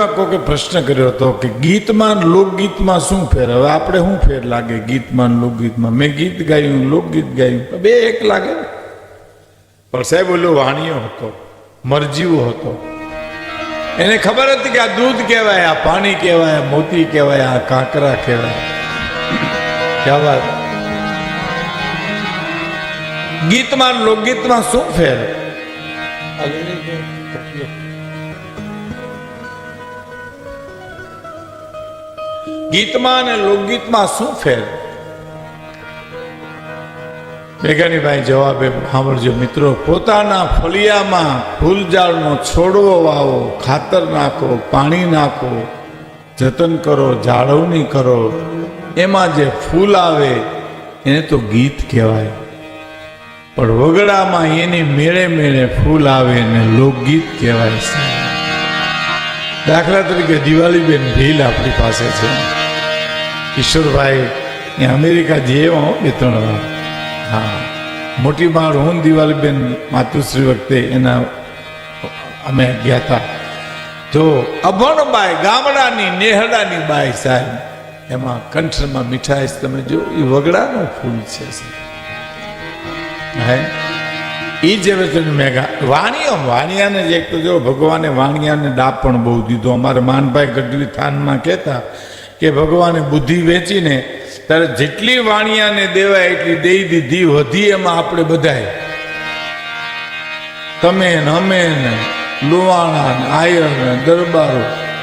ગઢવીમાં કોકે પ્રશ્ન કર્યો હતો કે ગીતમાં લોકગીતમાં શું ફેર? હવે આપણે શું ફેર લાગે ગીતમાં લોકગીતમાં? મેં ગીત ગાયું, લોકગીત ગાયું બે એક લાગે. પણ સાહેબ, ઓલો વાણિયો હતો, મરજીવો હતો. એને ખબર હતી કે આ દૂધ કહેવાય, આ પાણી કહેવાય મોતી કહેવાય, આ કાંકરા કહેવાય. ક્યાં વાત? ગીતમાં લોકગીતમાં શું ફેર? ગીતમાં અને લોકગીતમાં શું ફેર? મેઘાણીભાઈ જવાબે સાંભળજો મિત્રો, પોતાના ફળિયામાં ફૂલઝાડનો છોડવો વાવો, ખાતર નાખો, પાણી નાખો, જતન કરો, જાળવણી કરો, એમાં જે ફૂલ આવે એને તો ગીત કહેવાય. પણ વગડામાં એની મેળે મેળે ફૂલ આવે એને લોકગીત કહેવાય છે. દાખલા તરીકે દિવાળીબેન ભીલ આપણી પાસે છે. કિશોરભાઈ, એ અમેરિકા જઈએ બે ત્રણ વાર હા. મોટી માં રોહન દિવાલીબેન માતુશ્રી વખતે એના અમે ગયા હતા. તો અભણ બાઈ ગામડાની, નેહડાની બાઈ સાહેબ, એમાં કંઠમાં મીઠાઈશ તમે જો, એ વગડાનું ફૂલ છે હે? એ જે મેઘા વાણિયો, વાણિયાને જ એક તો જો ભગવાને વાણિયાને ડાપ પણ બહુ દીધો. અમારે માનભાઈ ગઢવી થાનમાં કહેતા કે ભગવાને બુદ્ધિ વેચીને ત્યારે જેટલી વાણિયાને દેવાય એટલી દઈ દીધી વધી એમાં આપણે બધાય તમે અમે લુવાણા ને આયર દરબારો.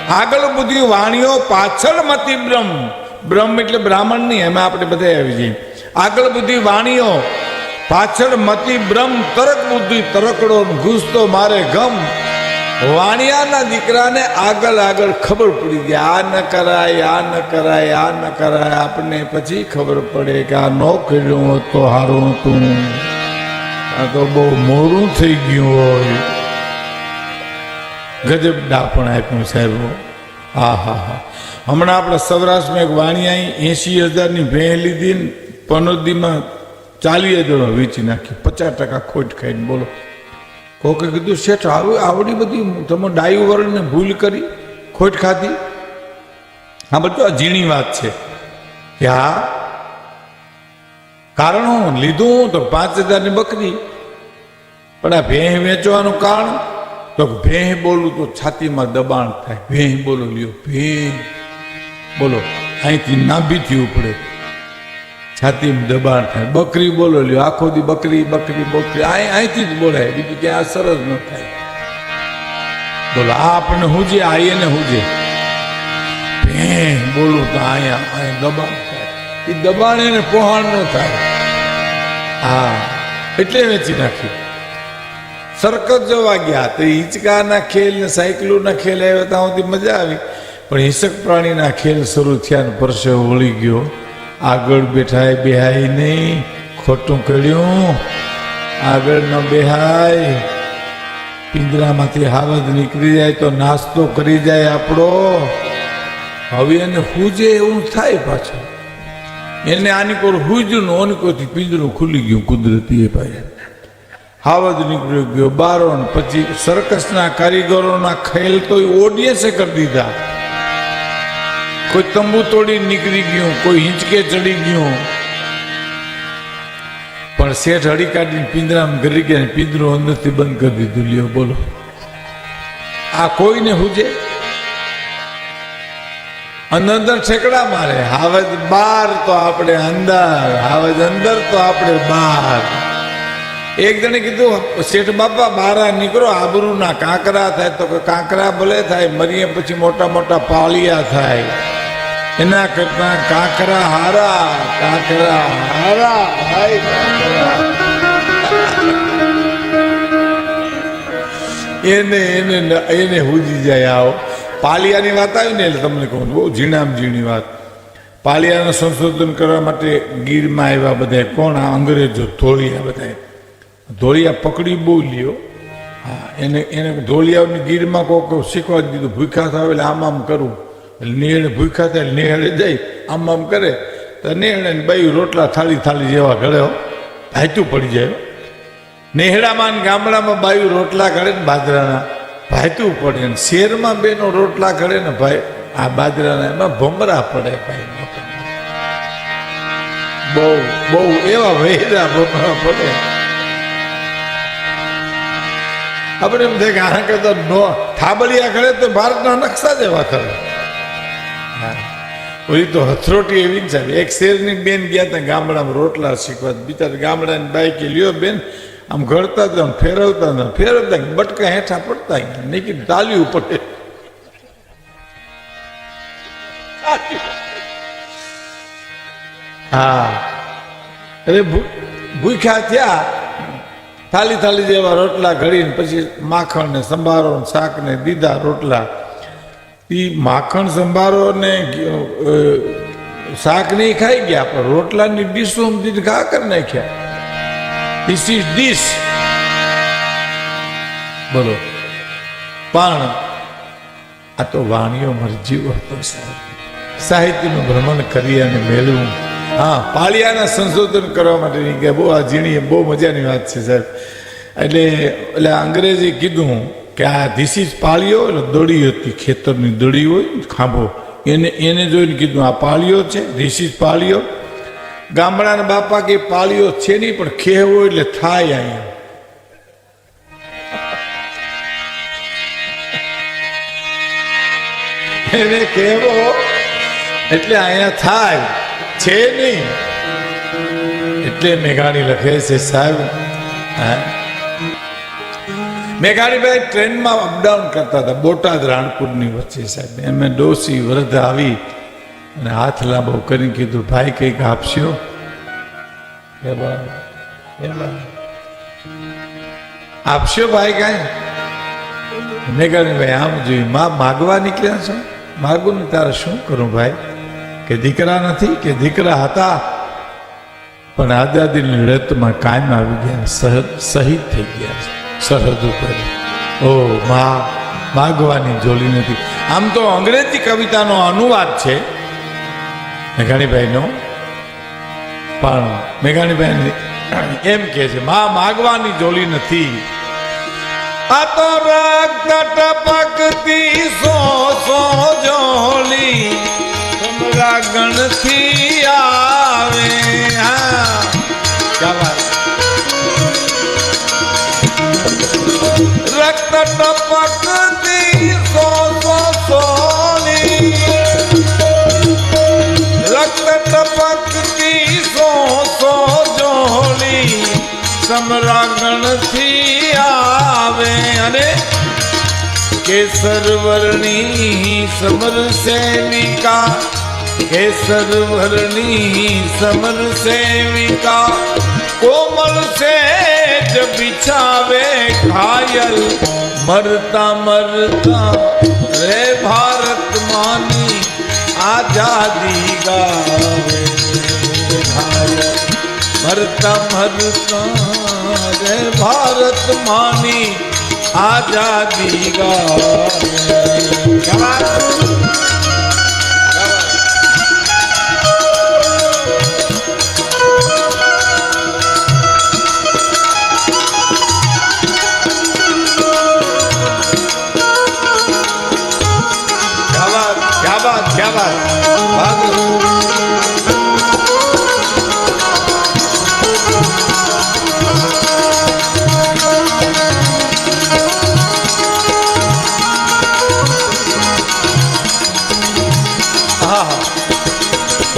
આગળ બધી વાણીઓ પાછળ મતી બ્રહ્મ. બ્રહ્મ એટલે બ્રાહ્મણ નહીં, એમાં આપણે બધા આવી જઈએ. આગળ બધી વાણીઓ પાછળ મતી બ્રહ્મ, તરક બુદ્ધિ તરકડો ઘૂસતો મારે ગમ. વાણિયાના દીકરાને આગળ આગળ ખબર પડી ગઈ, આ ન કરાય, આ ન કરાય, આ ન કરાય. આપણને પછી ખબર પડે કે આ ન કર્યું હોત તો સારું હતું. આ તો બહુ મોડું થઈ ગયું હોય. ગજબ ડાપણ આપ્યું સાહેબ. હા હા હા. હમણાં આપણે સૌરાષ્ટ્રમાં એક વાણિયાઈ એંશી હજારની ભેં લીધી પનોદીમાં ચાલીસ હજારો વેચી નાખી. પચાસ ટકા ખોટ ખાઈને બોલો. કોકે કીધું, શેઠ, આવી, આવડી બધી તમે ડાયવરને ભૂલ કરી, ખોટ ખાધી? હા, બધું આ ઝીણી વાત છે. કે હા, કારણ હું લીધું તો પાંચ હજારની બકરી, પણ આ ભેહ વેચવાનું કારણ, તો ભેહ બોલું તો છાતીમાં દબાણ થાય. ભેહ બોલો, લ્યો ભેં બોલો, અહીંથી નાભીથી ઉપડે. છાતીમાં દબાણ થાય. બકરી બોલો, લ્યો, આખો દી બકરી બકરી બકરી. અહીંથી જ બોલાય. બીજું ક્યાં અસર જ ન થાય. બોલો, આ આપણે હુજે, આ એને હુજે. ભેં, બોલું તો અહીંયા અહીં દબાણ થાય. એ દબાણ એને પોહાણ ન થાય. હા, એટલે વેચી નાખ્યું. સરકત જોવા ગયા તો હિંચકાના ખેલ ને સાયકલોના ખેલ આવ્યા ત્યાં સુધી મજા આવી. પણ હિંસક પ્રાણીના ખેલ શરૂ થયા ને પરસે વળી ગયો. આગળ બેઠાય બેહાય નહીં ખોટું કર્યું. આગળ ન બેહાય. પિંજરામાંથી હાવજ નીકળી જાય તો નાસ્તો કરી જાય આપણો. હવે એને હુજે એવું થાય પાછું. એને આની કોઈ હુજનું ઓની કોઈથી પિંજરું ખુલી ગયું કુદરતી એ ભાઈ હાવજ નીકળી ગયો બારો પછી સર્કસના કારીગરોના ખેલ તો ઓડિયન્સે કરી દીધા. કોઈ તંબુ તોડી નીકળી ગયું, કોઈ હિંચકે ચડી ગયું. પણ શેઠ હળી કાઢીને પિંજરામ ગરી ગયા પિંજરો અંદરથી બંધ કરી દીધું. લ્યો, બોલો. આ કોઈને હુજે? અંદર ઠેકડા મારે. હાવજ બાર તો આપણે અંદર, હાવજ અંદર તો આપણે બાર. એક જણે કીધું, શેઠ બાપા, બારા નીકળો, આબરૂના કાંકરા થાય. તો કે કાંકરા ભલે થાય, મરીએ પછી મોટા મોટા પાળિયા થાય. એના કરતા કાંકરા હારા કાંકરા હારા, હાય એને એને એને હુજી જાય આવો. પાલિયાની વાત આવી ને એટલે તમને કહું બહુ ઝીણામ ઝીણી વાત. પાલિયાનું સંશોધન કરવા માટે ગીરમાં આવ્યા બધા કોણ આ અંગ્રેજો? ધોળિયા બધા ધોળિયા પકડી બહુ લ્યો. હા, એને એને ધોળિયાની ગીરમાં કોક શીખવા દીધું. ભૂખ્યા થાય એટલે આમ આમ કરવું નેહળે ભૂખ્યા થાય નેહળે જાય. આમ આમ કરે. તો નેહળે બાયું રોટલા થાળી થાળી જેવા ગળે ભાચું પડી જાય. નેહડામાં ગામડામાં બાયું રોટલા ઘડે ને બાજરાના. ભાઈતું પડે ને શેરમાં બેનો રોટલા ઘડે ને ભાઈ, આ બાજરાના એમાં ભમરા પડે ભાઈ. બહુ બહુ એવા વહેરા ભમરા પડે. આપણે એમ થાય કે આ કરતા નો થાબડિયા કરે તો ભારતના નકશા જેવા કરે. ઓલી તો હથરોટી એવી જ સાહેબ. એક શેરની બેન ગયા હતા ગામડામાં રોટલા શીખવા. બિચારા ગામડાની બાઈકે લ્યો બેન, આમ ઘડતા હતા ફેરવતા હતા. ફેરવતા બટકા હેઠા પડતા નીકળી તાલી પડે. હા. અરે ભૂખ્યા થયા. થાલી થાલી જેવા રોટલા ઘડીને પછી માખણ ને સંભારો શાક ને દીધા રોટલા. એ માખણ સંભારો ને શાક નહીં ખાઈ ગયા, પણ રોટલાની ડીશ દીધ ખા કરી નાખ્યા. ધીસ ઇઝ ડીશ બોલો. પણ આ તો વાણીઓ મરજીવ હતો સાહેબ. સાહિત્યનું ભ્રમણ કરી અને મેળવું. હા, પાળિયાના સંશોધન કરવા માટેની કે બહુ આ ઝીણી બહુ મજાની વાત છે સાહેબ. એટલે એટલે અંગ્રેજી કીધું કે આ ધીસ ઇઝ પાળીઓ એટલે દોડી હતી, ખેતરની દોડી હોય, ખાંભો. એને એને જોઈને કીધું, આ પાળીઓ છે ધીસ ઇઝ પાળીઓ ગામડાના બાપા કે પાળીઓ છે નહીં, પણ ખેવો એટલે થાય અહીંયા એને કહેવો એટલે અહીંયા થાય, છે નહીં. એટલે મેઘાણી લખે છે, સાહેબ હા મેઘાણીભાઈ ટ્રેનમાં અપડાઉન કરતા હતા. બોટાદ રાણપુરની વચ્ચે સાહેબ. એમે ડોસી વૃદ્ધ આવી અને હાથ લાંબો કરીને કીધું, ભાઈ કંઈક આપશો? આપશો ભાઈ કાંઈ? મેઘાણીભાઈ આમ જોયું માં માગવા નીકળ્યા છો? માગું ને તારે શું કરું ભાઈ? કે દીકરા નથી, કે દીકરા હતા, પણ આઝાદીની લડતમાં કાયમ આવી ગયા શહીદ થઈ ગયા છે. સરહદ ઉપર. ઓ, માં, માગવાની જોલી નથી. આમ તો અંગ્રેજી કવિતાનો અનુવાદ છે, મેઘાણીભાઈનો. પણ મેઘાણીભાઈ એમ કે છે, માં, માગવાની જોલી નથી. આ તો રક્ત ટપકતી સો સો જોલી. ગણથી આવે. હા, ક્યાં ટપકતી સો સો સોની રક્ત ટપકતી સો સો જોલી સમરાગણથી આવે અને કેસર વર્ણી સમર સેવિકા કેસર વર્ણી સમર સેવિકા કોમલ સે જ બિછાવે ઘાયલ મરતા મરતા રે ભારત માની આઝાદી ગાવે ઘાયલ મરતા મરતા રે ભારત માની આઝાદી ગાવે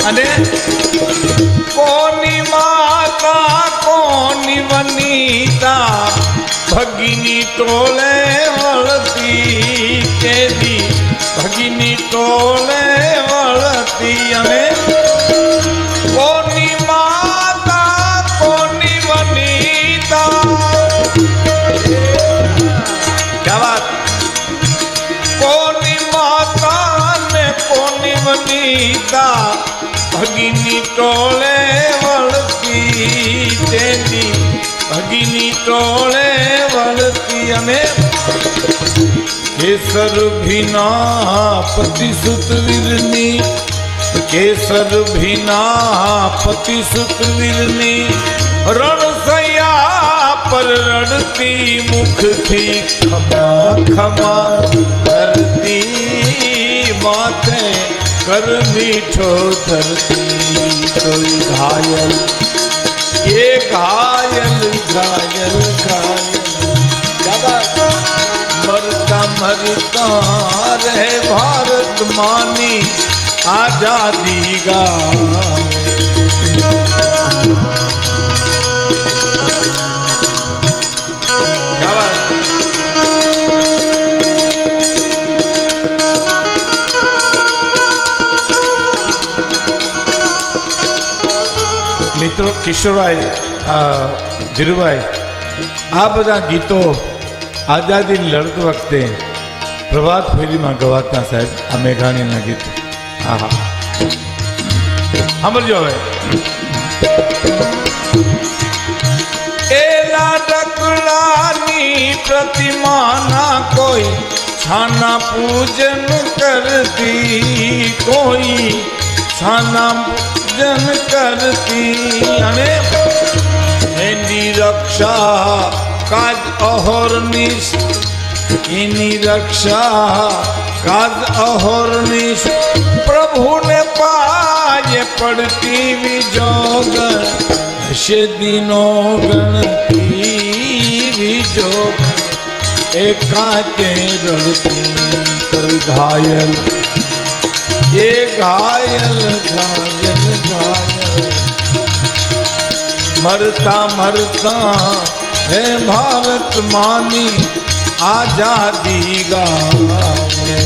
અને કોની માતા કોની વનિતા ભગીની ટોલે વળતી કેદી ભગીની ટોલે ટોળે વળતી તેની. ભગીની ટોળે વળતી અમે કેસર ભીના પતિ સુતવીરની કેસર ભીના પતિ સુતવીરની રણસૈયા પર રડતી મુખથી ખમા ખમા કરતી માથે કર મીઠો ધરતી. કોઈ ઘાયલ એ ઘાયલ ઘાયલ ઘાયલ દાદા મરતા મરતા રહે ભારત માની આઝાદી ગા કિશોરભાઈ આ ધીરુભાઈ આ બધા ગીતો આઝાદી લડત વખતે પ્રભાત ફેરીમાં ગવાતા સાહેબ આ મેઘાણીના ગીતો હા હા સાંભળજો હવે એ લાડકડાની પ્રતિમાના કોઈ છાના પૂજન કરતી કોઈ છાના પૂજન કરતી અને એની રક્ષા કાજ અહોરનિશ એની રક્ષા કાજ અહોરનિશ પ્રભુને પાજે પડતી વિજોગ હશે દિનો ગણતી વિજોગ એકાતે રડતી ઘાયલ એ ઘાયલ ઘાયલ મરતા મરતા હે ભારત માની આઝાદી ગાવે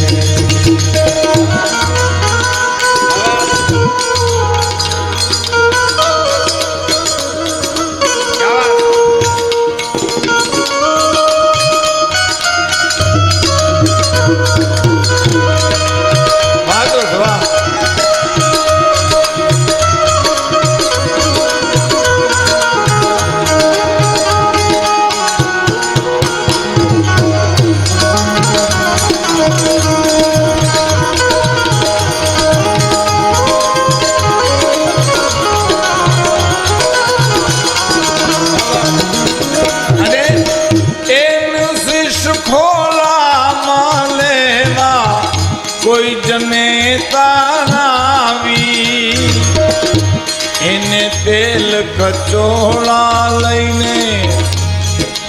કચોળા લઈને,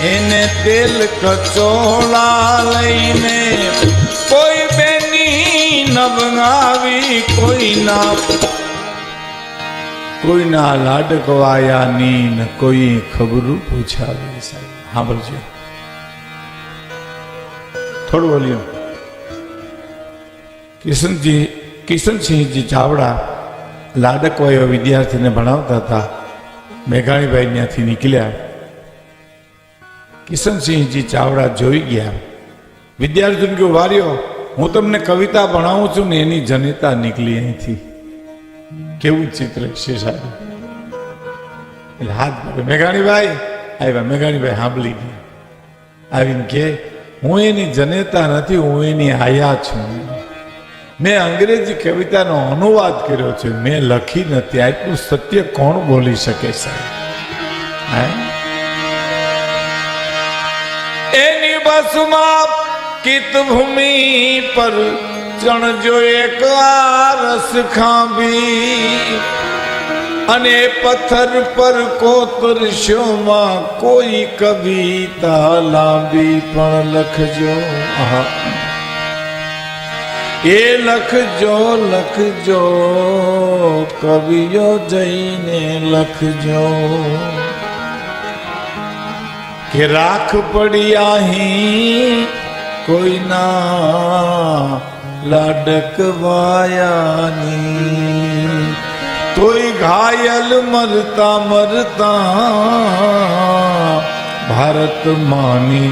એને તેલ કચોળા લઈને, કોઈ બેની નવગાવી કોઈના કોઈના લાડકવાયાની ન કોઈ ખબરું પૂછાવી સાહેબ. સાંભળજો. થોડું બોલ્યો. કિશનજી કિશનસિંહજી ચાવડા લાડકવાયો વિદ્યાર્થીને ભણાવતા હતા. મેઘાણીભાઈ ત્યાંથી નીકળ્યા. કિશનસિંહજી ચાવડા જોઈ ગયા. વિદ્યાર્થીને કહ્યું વાર્યો હું તમને કવિતા ભણાવું છું ને એની જનેતા નીકળી અહીંથી. કેવું ચિત્ર છે સાહેબ? એટલે હાથ. મેઘાણીભાઈ, આવ્યા. મેઘાણીભાઈ સાંભળી ગયા. આવીને કે હું એની જનેતા નથી, હું એની આયા છું. મેં અંગ્રેજી કવિતાનો અનુવાદ કર્યો છે મેં લખી નથી આટલું સત્ય કોણ બોલી શકે સાહેબ? એની બસમાં કિત ભૂમિ પર ચણજો એક રસ ખાંભી અને પથ્થર પર કોતરશોમાં કોઈ કવિતા લાંબી પણ લખજો આહા. એ લખજો લખજો કવિઓ જઈને લખજો કે રાખ પડી આહી કોઈના લાડકવાયાની. તોય ઘાયલ મરતા મરતા ભારત માની